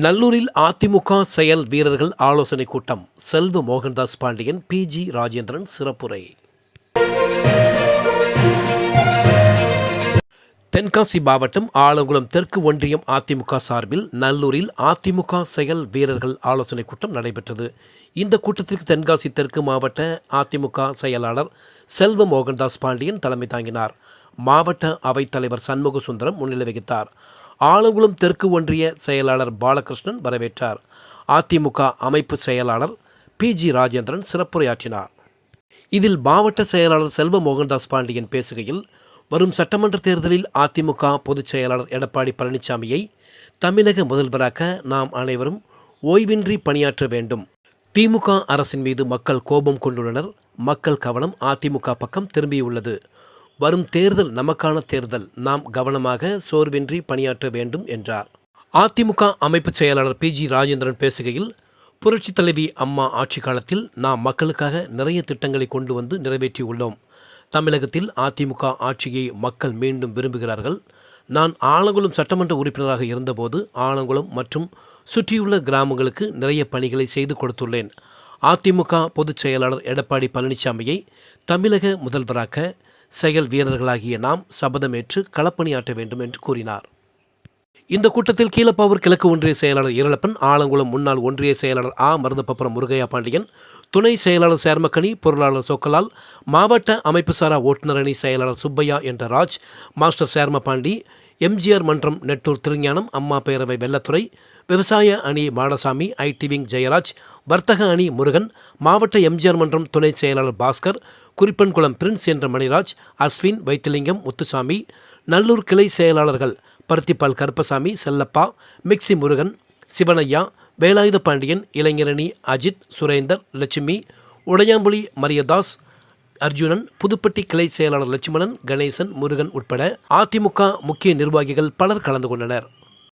நல்லூரில் அதிமுக செயல் வீரர்கள் ஆலோசனை கூட்டம். செல்வ மோகன்தாஸ் பாண்டியன் பிஜி ராஜேந்திரன் சிறப்புரை. தென்காசி மாவட்டம் ஆலங்குளம் தெற்கு ஒன்றியம் அதிமுக சார்பில் நல்லூரில் அதிமுக செயல் வீரர்கள் ஆலோசனை கூட்டம் நடைபெற்றது. இந்த கூட்டத்திற்கு தென்காசி தெற்கு மாவட்ட அதிமுக செயலாளர் செல்வ மோகன்தாஸ் பாண்டியன் தலைமை தாங்கினார். மாவட்ட அவைத்தலைவர் சண்முக சுந்தரம் முன்னிலை வகித்தார். ஆலங்குளம் தெற்கு ஒன்றிய செயலாளர் பாலகிருஷ்ணன் வரவேற்றார். அதிமுக அமைப்பு செயலாளர் பிஜி ராஜேந்திரன் சிறப்புரையாற்றினார். இதில் மாவட்ட செயலாளர் செல்வ மோகன்தாஸ் பாண்டியன் பேசுகையில் வரும் சட்டமன்ற தேர்தலில் அதிமுக பொதுச் செயலாளர் எடப்பாடி பழனிசாமியை தமிழக முதல்வராக நாம் அனைவரும் ஓய்வின்றி பணியாற்ற வேண்டும். திமுக அரசின் மீது மக்கள் கோபம் கொண்டுள்ளனர். மக்கள் கவனம் அதிமுக பக்கம் திரும்பியுள்ளது. வரும் தேர்தல் நமக்கான தேர்தல். நாம் கவனமாக சோர்வின்றி பணியாற்ற வேண்டும் என்றார். அதிமுக அமைப்பு செயலாளர் பிஜி ராஜேந்திரன் பேசுகையில் புரட்சித் தலைவி அம்மா ஆட்சி காலத்தில் நாம் மக்களுக்காக நிறைய திட்டங்களை கொண்டு வந்து நிறைவேற்றியுள்ளோம். தமிழகத்தில் அதிமுக ஆட்சியை மக்கள் மீண்டும் விரும்புகிறார்கள். நான் ஆலங்குளம் சட்டமன்ற உறுப்பினராக இருந்தபோது ஆலங்குளம் மற்றும் சுற்றியுள்ள கிராமங்களுக்கு நிறைய பணிகளை செய்து கொடுத்துள்ளேன். அதிமுக பொதுச் செயலாளர் எடப்பாடி பழனிசாமியை தமிழக முதல்வராக்க செயல் வீரர்களாகிய நாம் சபதமேற்று களப்பணியாற்ற வேண்டும் என்று கூறினார். இந்த கூட்டத்தில் கீழப்பாவூர் கிழக்கு ஒன்றிய செயலாளர் இரளப்பன் ஆலங்குளம் முன்னாள் ஒன்றிய செயலாளர் ஆ. மருதப்பப்புறம் முருகையா பாண்டியன் துணை செயலாளர் சேர்மக்கணி பொருளாளர் சொக்கலால் மாவட்ட அமைப்புசாரா ஓட்டுநர் அணி செயலாளர் சுப்பையா என்ற ராஜ் மாஸ்டர் சேர்ம பாண்டி எம்ஜிஆர் மன்றம் நெட்டூர் திருஞானம் அம்மா பேரவை வெள்ளத்துறை விவசாய அணி மாடசாமி ஐடி விங் ஜெயராஜ் வர்த்தக அணி முருகன் மாவட்ட எம்ஜிஆர் மன்றம் துணை செயலாளர் பாஸ்கர் குறிப்பன்குளம் பிரின்ஸ் என்ற மணிராஜ் அஸ்வின் வைத்திலிங்கம் முத்துசாமி நல்லூர் கிளை செயலாளர்கள் பருத்திப்பால் கருப்பசாமி செல்லப்பா மிக்சி முருகன் சிவனையா வேலாயுத பாண்டியன் இளைஞரணி அஜித் சுரேந்தர் லட்சுமி உடையாம்புலி மரியதாஸ் அர்ஜுனன் புதுப்பட்டி கிளை செயலாளர் லட்சுமணன் கணேசன் முருகன் உட்பட அதிமுக முக்கிய நிர்வாகிகள் பலர் கலந்து கொண்டனர்.